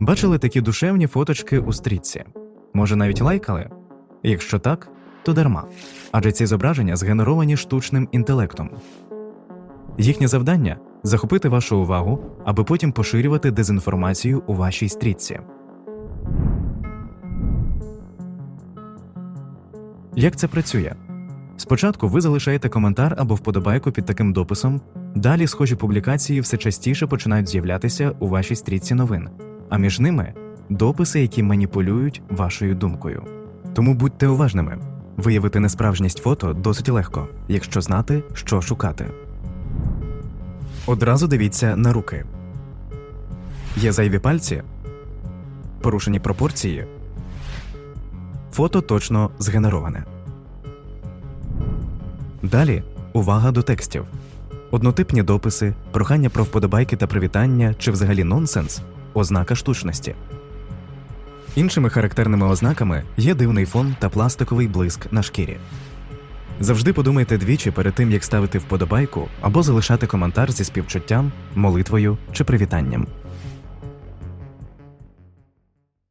Бачили такі душевні фоточки у стрічці? Може, навіть лайкали? Якщо так, то дарма. Адже ці зображення згенеровані штучним інтелектом. Їхнє завдання захопити вашу увагу, аби потім поширювати дезінформацію у вашій стрічці. Як це працює? Спочатку ви залишаєте коментар або вподобайку під таким дописом, далі схожі публікації все частіше починають з'являтися у вашій стрічці новин, а між ними дописи, які маніпулюють вашою думкою. Тому будьте уважними. Виявити несправжність фото досить легко, якщо знати, що шукати. Одразу дивіться на руки. Є зайві пальці, порушені пропорції. Фото точно згенероване. Далі увага до текстів. Однотипні дописи, прохання про вподобайки та привітання чи взагалі нонсенс ознака штучності. Іншими характерними ознаками є дивний фон та пластиковий блиск на шкірі. Завжди подумайте двічі перед тим, як ставити вподобайку або залишати коментар зі співчуттям, молитвою чи привітанням.